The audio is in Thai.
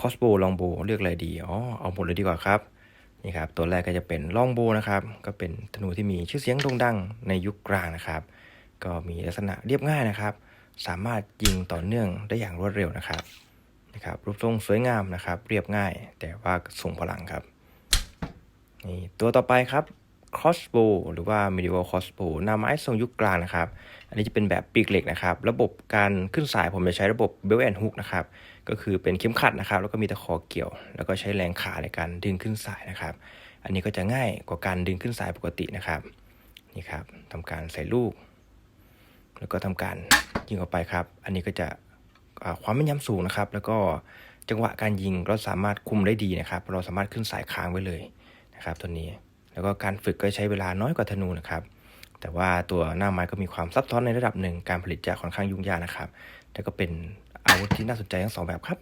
คอสโบลองโบเลือกอะไรดีอ๋อเอาหมดเลยดีกว่าครับนี่ครับตัวแรกก็จะเป็นลองโบนะครับก็เป็นธนูที่มีชื่อเสียงโด่งดังในยุคกลางนะครับ ก็มีลักษณะเรียบง่ายนะครับ สามารถยิงต่อเนื่องได้อย่างรวดเร็วนะครับนะครับรูปทรงสวยงามนะครับ เรียบง่ายแต่ว่าทรงพลังครับนี่ตัวต่อไปครับ crossbow หรือว่า medieval crossbow หน้าไม้ทรงยุคกลางนะครับ อันนี้จะเป็นแบบปีกเหล็กนะครับ ระบบการขึ้นสายผมจะใช้ระบบ belt and hook นะครับ ก็คือเป็นเข็มขัดนะครับ แล้วก็มีตะขอเกี่ยว แล้วก็ใช้แรงขาในการดึงขึ้นสายนะครับ อันนี้ก็จะง่ายกว่าการดึงขึ้นสายปกตินะครับ นี่ครับทำการใส่ลูก แล้วก็ทำการยิงออกไปครับ อันนี้ก็จะความแม่นยำสูงนะครับ แล้วก็จังหวะการยิงเราสามารถคุมได้ดีนะครับ เราสามารถขึ้นสายค้างไว้เลยนะครับ ตัวนี้ แล้วก็การฝึกก็ใช้เวลาน้อยกว่าธนูนะครับ แต่ว่าตัวหน้าไม้ก็มีความซับซ้อนในระดับหนึ่ง การผลิตจะค่อนข้างยุ่งยากนะครับ แต่ก็เป็นอาวุธที่น่าสนใจทั้งสองแบบครับ